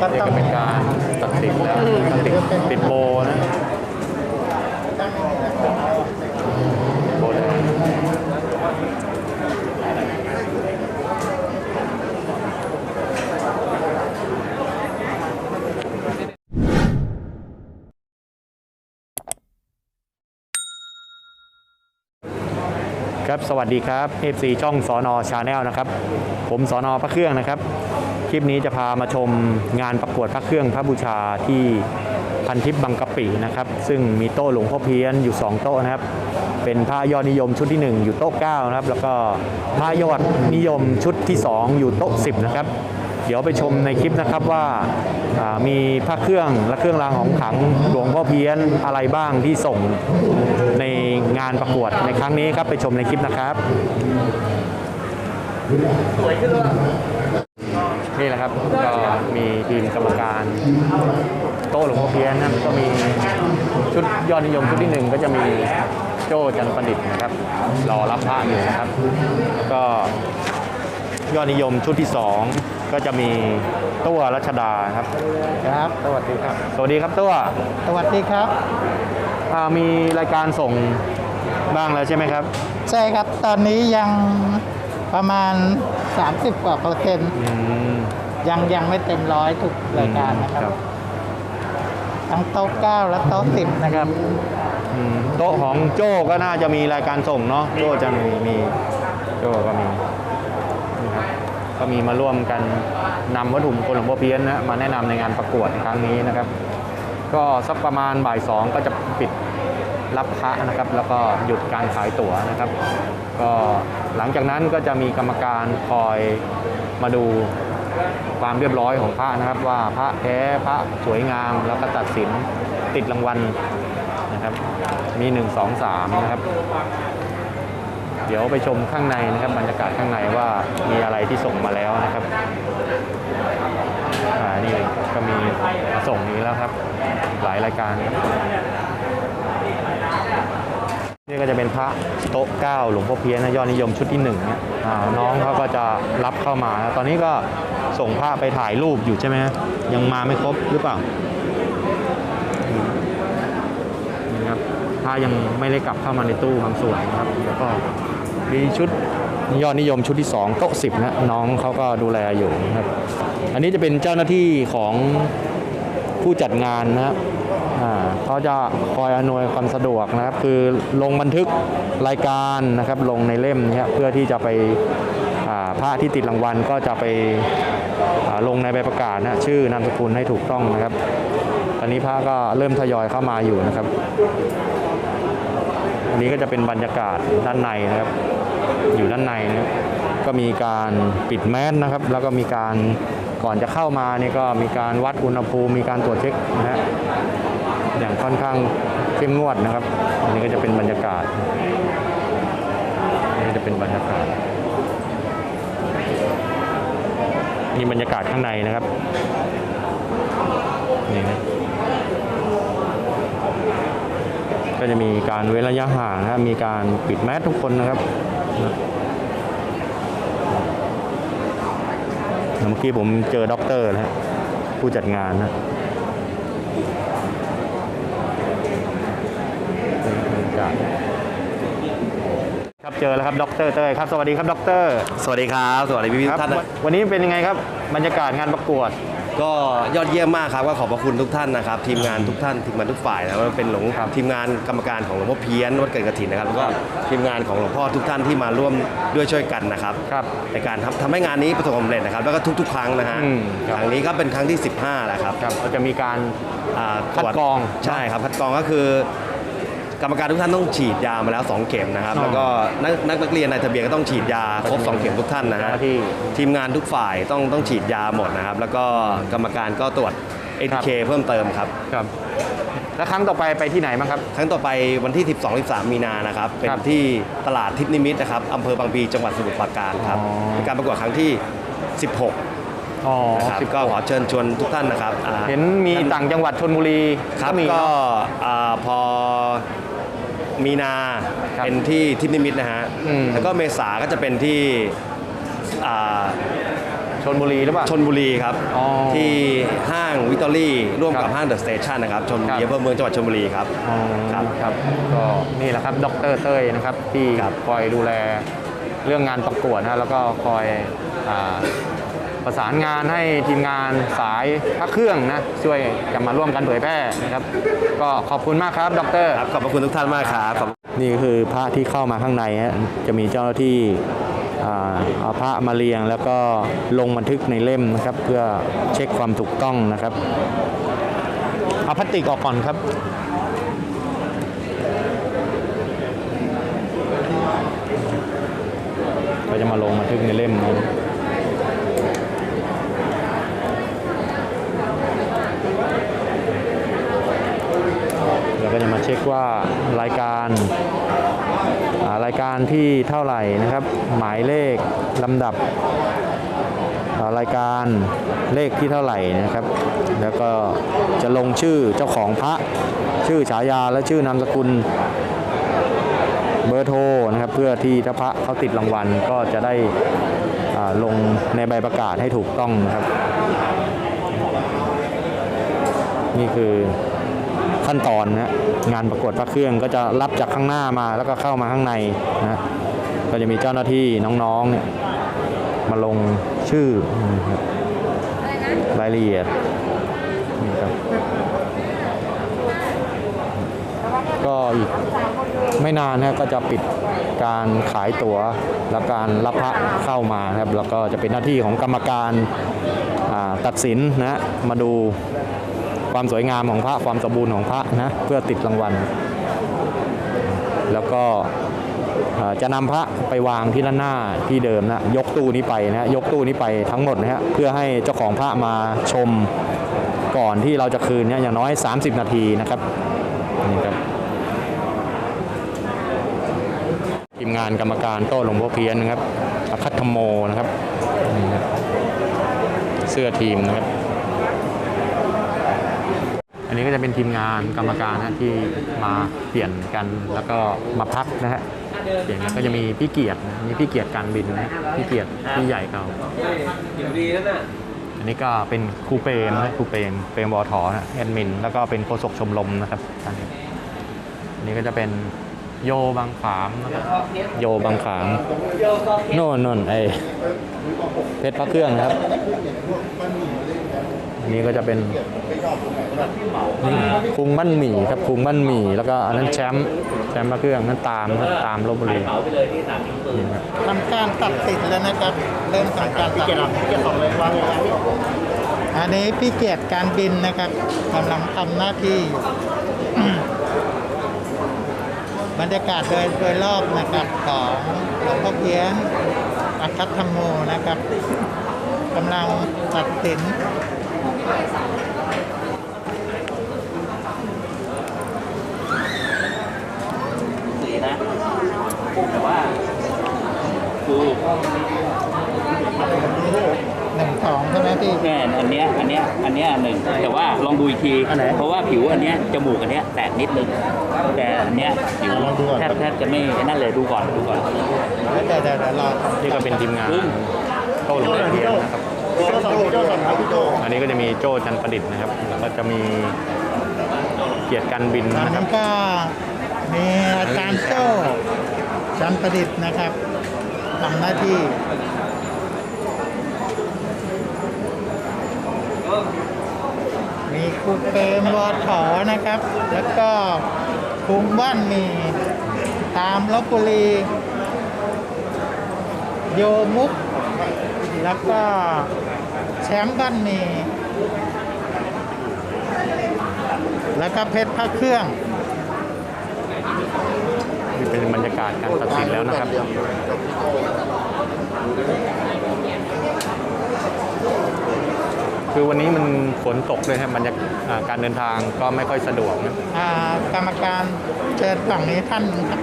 ก็นี่ต้องก็เป็นการตัดสินแล้วติดติดโบนะโบแดงครับ สวัสดีครับ FC ช่องสอนอชาแนลนะครับ ผมสอนอพระเครื่องนะครับ คลิปนี้จะพามาชมงานประกวดพระเครื่องพระบูชาที่พันทิพย์บางกะปินะครับ ซึ่งมีโต๊ะหลวงพ่อเพี้ยนอยู่ 2 โต๊ะนะครับ เป็นพระยอดนิยมชุดที่ 1 อยู่โต๊ะ9นะครับ แล้วก็พระยอดนิยมชุดที่ 2 อยู่โต๊ะ10 นะครับ เดี๋ยวไปชมในคลิปนะครับว่าามีพระเครื่องและเครื่องรางของขลังหลวงพ่อเพี้ยนอะไรบ้างที่ส่งในงานประกวดในครั้งนี้ครับไปชมในคลิปนะครับนี่แหละครับก็มีทีมกรรมการ โต้หลวงพ่อเพี้ยนนะครับก็มีชุดยอดนิยมชุดที่หนึ่งก็จะมีโจ้จันทร์ประดิษฐ์นะครับรอรับพระอยู่นะครับแล้วก็ยอดนิยมชุดที่สองก็จะมีตัวรัชดาครับ ครับ สวัสดีครับ สวัสดีครับตัวสวัสดีครับอ่ามีรายการส่งบ้างแล้วใช่ไหมครับ ใช่ครับ ตอนนี้ยังประมาณ 30 กว่าเปอร์เซ็นต์ อืม ยังยังไม่เต็มร้อยทุกรายการนะครับ ทั้งโต๊ะ9และโต๊ะ10นะครับอืมโต๊ะของโจ้ก็น่าจะมีรายการส่งเนาะโจ้จะมีมีโจ้ก็มีนี่ครับก็มีมาร่วมกันนำวัตถุมงคลหลวงพ่อเพี้ยนนะมาแนะนำในงานประกวดในครั้งนี้นะครับ ก็สักประมาณบ่ายสองก็จะปิดรับพระนะครับ แล้วก็หยุดการขายตั๋วนะครับ ก็หลังจากนั้นก็จะมีกรรมการคอยมาดู ความเรียบร้อยของพระนะครับ ว่าพระแท้พระสวยงาม แล้วก็ตัดสินติดรางวัลนะครับ มี 1 2 3 นะครับ เดี๋ยวไปชมข้างในนะครับบรรยากาศข้างในว่ามีอะไรที่ส่งมาแล้วนะครับอ่านี่ก็มีส่งนี้แล้วครับ หลายรายการครับ นี่ก็จะเป็นพระโต๊ะเก้าหลวงพ่อเพี้ยนะยอดนิยมชุดที่หนึ่งเนี่ยน้องเขาก็จะรับเข้ามา ตอนนี้ก็ส่งพระไปถ่ายรูปอยู่ใช่ไหมยังมาไม่ครบหรือเปล่านี่ครับถ้ายังไม่ได้กลับเข้ามาในตู้บางส่วนนะครับแล้วก็มีชุดยอดนิยมชุดที่2โต๊ะ10นะน้องเขาก็ดูแลอยู่นะครับ อันนี้จะเป็นเจ้าหน้าที่ของ ผู้จัดงานนะครับเขาจะคอยอำนวยความสะดวกนะครับ คือลงบันทึกรายการนะครับ ลงในเล่มนี้เพื่อที่จะไปอ่าที่ติดรางวัลก็จะไปลงในใบประกาศนะชื่อนามสกุลให้ถูกต้องนะครับ ตอนนี้พระก็เริ่มทยอยเข้ามาอยู่นะครับอันนี้ก็จะเป็นบรรยากาศด้านในนะครับ อยู่ด้านในนะครับก็มีการปิดแมสนะครับ แล้วก็มีการ ก่อนจะเข้ามานี่ก็มีการวัดอุณหภูมิมีการตรวจเช็คนะฮะอย่างค่อนข้างเข้มงวดนะครับ อันนี้ก็จะเป็นบรรยากาศนนี้ก็จะเป็นบรรยากาศนี่บรรยากาศข้างในนะครับนี่นะก็จะมีการเว้นระยะห่างนะครับมีการปิดแมสทุกคนนะครับนะ เมื่อกี้ผมเจอด็อกเตอร์นะฮะผู้จัดงานนะครับเจอแล้วครับด็อกเตอร์เต้ยครับสวัสดีครับด็อกเตอร์สวัสดีครับ สวัสดีพี่ครับๆท่านวันนะวันนี้เป็นยังไงครับบรรยากาศงานประกวด ก็ยอดเยี่ยมมากครับก็ขอบพระคุณทุกท่านนะครับ ทีมงานทุกท่านทีมงานทุกฝ่ายนะว่าเป็นหลวงครับทีมงานกรรมการของหลวงพ่อเพี้ยนวัดเกิดกระถินนะครับแล้วก็ทีมงานของหลวงพ่อทุกท่านที่มาร่วมด้วยช่วยกันนะครับครับในการทำทำให้งานนี้ประสบความสำเร็จนะครับ แล้วก็ทุก ๆ ครั้งนะฮะอืมครับ ครั้งนี้ก็เป็นครั้งที่ 15แล้วครับครับเราจะมีการ อ่าคัดตรวจกรองใช่ครับคัดกรองก็คือ กรรมการทุกท่านต้องฉีดยามาแล้ว 2 เข็มนะครับอ๋อแล้วก็นักนักนักเรียนในทะเบียนก็ต้องฉีดยาครบ 2 เข็มทุกท่านนะเจ้าฮะหน้าที่ทีมงานทุกฝ่ายต้องต้องฉีดยาหมดนะครับ แล้วก็กรรมการก็ตรวจ ATK เพิ่มเติมครับครับ แล้วครั้งต่อไปไปที่ไหนบ้างครับ ครั้งต่อไปวันที่ 12-13 มีนานะครับ เป็นครับที่ตลาดทิพย์นิมิตนะครับอำเภอบางพลีจังหวัดสมุทรปราการครับอ๋อเป็นการประกวดครั้งที่ 16อ๋อนะครับสิบก็ขอเชิญชวนทุกท่านนะครับอ่าเห็นมีต่างจังหวัดชนบุรีครับมีก็เนอะอ่าพอ มีนาครับเป็นที่ทิพย์นิมิตนะฮะ อืม แล้วก็เมษาก็จะเป็นที่อ่าชนบุรีหรือเปล่า ชนบุรีครับ อ๋อที่ห้างวิกตอรี่ร่วมครักับบห้างเดอะสเตชันนะครับชนบุครัรีบ อำเภอเมืองจังหวัดชนบุรีครับ อ๋อครับครับก็นี่แหละครับดรเต้ยนะครับที่ครับ คอยดูแลเรื่องงานประกวดนะแล้วก็คอยอา ประสานงานให้ทีมงานสายพระเครื่องนะช่วยกันมาร่วมกันเผยแพร่นะครับ ก็ขอบคุณมากครับดรครับขอบพระคุณทุกท่านมากครับขอบนี่คือพระที่เข้ามาข้างในฮะจะมีเจ้าหน้าที่อ่าเอาพระมาเรียงแล้วก็ลงบันทึกในเล่มนะครับ เพื่อเช็คความถูกต้องนะครับเอาพลาสติกออกก่อนครับก็จะมาลงบันทึกในเล่มนะแล้วก็จะมาเช็คว่ารายการอ่ารายการ ที่เท่าไหร่นะครับ หมายเลขลำดับรายการเลขที่เท่าไหร่นะครับ แล้วก็จะลงชื่อเจ้าของพระชื่อฉายาและชื่อนามสกุลเบอร์โทรนะครับเพื่อที่ถ้าพระเขาติดรางวัลก็จะได้ลงในใบประกาศให้ถูกต้องนะครับ นี่คือ ขั้นตอนนะงานประกวดพระเครื่องก็จะรับจากข้างหน้ามาแล้วก็เข้ามาข้างในนะก็จะมีเจ้าหน้าที่น้องๆเนี่ยมาลงชื่อรายละเอียดก็อีกไม่นานนะก็จะปิดการขายตั๋วและการรับพระเข้ามาครับแล้วก็จะเป็นหน้าที่ของกรรมการตัดสินนะมาดู ความสวยงามของพระความสมบูรณ์ของพระนะเพื่อติดรางวัล แล้วก็จะนำพระไปวางที่ด้านหน้าที่เดิมนะยกตู้นี้ไปนะยกตู้นี้ไปทั้งหมดนะฮะเพื่อให้เจ้าของพระมาชมก่อนที่เราจะคืนเนี่ยอย่างน้อย 30 นาทีนะครับนี่ครับทีมงานกรรมการโต้หลวงพ่อเพี้ยนนะครับอคัตธรรมโมนะครับนี่ครับเสื้อทีมนะครับ อันนี้ก็จะเป็นทีมงานกรรมการนะที่มาเปลี่ยนกันแล้วก็มาพักนะฮะเปลี่ยนกันก็จะมีพี่เกียรติมีพี่เกียรติการบินนะพี่เกียรติพี่ใหญ่เขาอันนี้ก็เป็นครูเปรมนะครูเปรมเปรมวอทอนะแอดมิน แล้วก็เป็นโฆษกชมรมนะครับท่านนี้อันนี้ก็จะเป็นโยบางขามนะครับโยบางขามโน่นโน่นไอเพชรพระเครื่องนะครับ นนี้ก็จะเป็นนี่คุงบ้านหมี่ครับคุงบ้านหมี่แล้วก็อันนั้นแชมป์แชมป์พระเครื่องนั่นตามครับตามลบบุรีนี่ครับทำการตัดสินแล้วนะครับเริ่มทำการตัดสินเกียรติของเลยว่าอันนี้พี่เกียรติการบินนะครับกำลังทำหน้าที่อยู่บรรยากาศโดยโดยรอบนะครับของหลวงพ่อเพี้ยนอัคคัตธรรมโมนะครับกำลังตัดสิน สีนะแต่ว่าคือหนึ่งสองใช่ไหมพี่ แน่อันเนี้ยอันเนี้ยอันเนี้ยหนึ่งแต่ว่าลองดูอีกที อันไหน เพราะว่าผิวอันเนี้ยจมูกอันเนี้ยแตกนิดนึงแต่อันเนี้ยผิวลองดูก่อนแทบแทบจะไม่นั่นเลยดูก่อนดูก่อนเดี๋ยวเดี๋ยวเดี๋ยวรอนี่ก็เป็นทีมงานโต้หลวงพ่อเพี้ยนนะครับ อันนี้ก็จะมีโจ้จันประดิษฐ์นะครับแล้วก็จะมีเกียรติการบินตอนนะครันี้บก็มีอาจารย์โจ้จันประดิษฐ์นะครับทำหน้าที่มีครูเปรมวอถอนะครับ แล้วก็คุงบ้านมีตามลบบุรี โยมุก แล้วก็แชมป์บ้านมีแล้วก็เพชรพระเครื่อง นี่เป็นบรรยากาศการตัดสินแล้วนะครับ คือวันนี้มันฝนตกเลยครับบรรยากอ่าการเดินทางก็ไม่ค่อยสะดวกนะ อ่ากรรมการเชิญฝั่งนี้ท่านหนึ่งครับ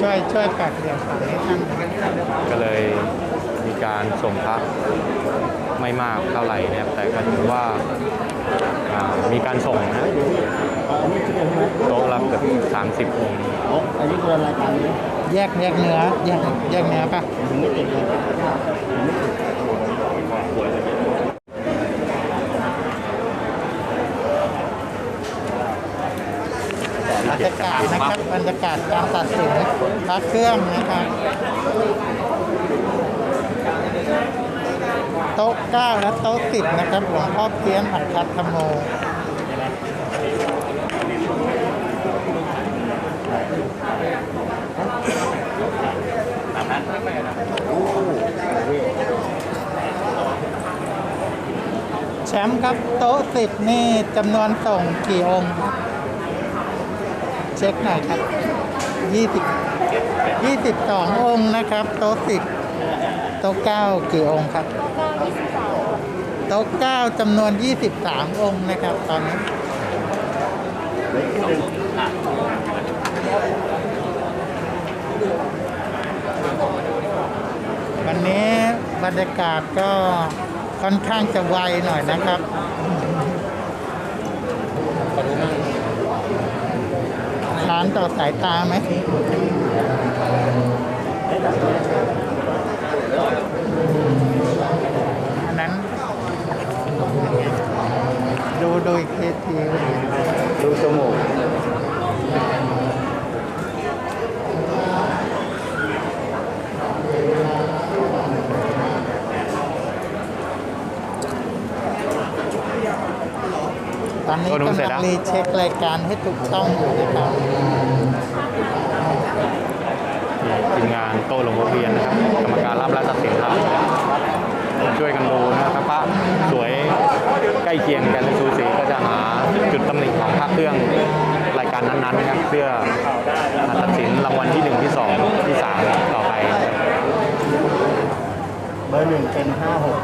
ช่วยช่วยปักเดี่ยวสาให้ท่านก็เลยมีการส่งพระไม่มากเท่าไหร่นะครับแต่ก็ถือว่ามีการส่งนะโต๊ะรับเกือบ30องค์อันนี้คือรายการนแยกแยกเนื้อแยกแยกเนื้อปะไม่ติดเลยบรรยากาศนะครับบรรยากาศการตัดสิน พระเครื่องนะครับโต๊ะเก้าและโต๊ะสิบนะครับหลวงพ่อเพี้ยนอัคคัตธโมแชมป์ครับโต๊ะสิบนี่จำนวนส่งกี่องค์ เช็คหน่อยครับยี่สิบ ยี่สิบสององค์นะครับ โต๊ะสิบโต๊ะเก้ากี่องค์ครับ โต๊ะเก้าจำนวนยี่สิบสามองค์นะครับ ตอนนี้วันนี้บรรยากาศก็ค่อนข้างจะไวหน่อยนะครับร้านต่อสายตาไหม อันนั้น ดูดูอีกทีที ดูจมูก ตอนนี้กำลังรีเช็ครายการให้ถูกต้องอยู่นะครับทีมงานโต้หลวงพ่อเพียนนะครับกรรมการรับและตัดสินครับช่วยกันดูนะครับพระสวยใกล้เคียงกันสูสีก็จะหาจุดตำหนิของพระเครื่องรายการนั้นๆนะครับเพื่อตัดสินรางวัลที่ 1 ที่ 2 ที่ 3 ต่อไปเบอร์หนึ่งเป็นห้าหก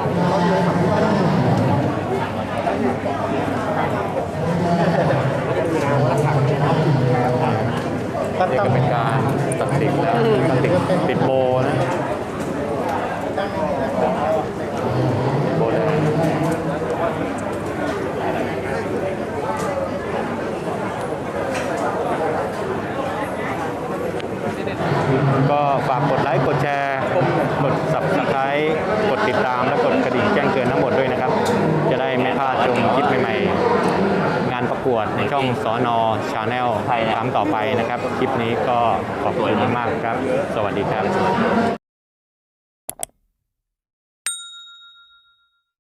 ก็นี่ต้องก็เป็นการตัดสินแล้วตัดสินติดโบนะโบแดงก็ฝากกดไลค์กดแชร์ กด subscribe กด ติดตามและกดกระดิ่งแจ้งเตือนทั้งหมดด้วยนะครับ จะได้ไม่พลาดชมคลิปใหม่ๆ งานประกวดในช่องสอนอชาแนลตามต่อไปนะครับ คลิปนี้ก็ขอบคุณมากๆครับ สวัสดีครับ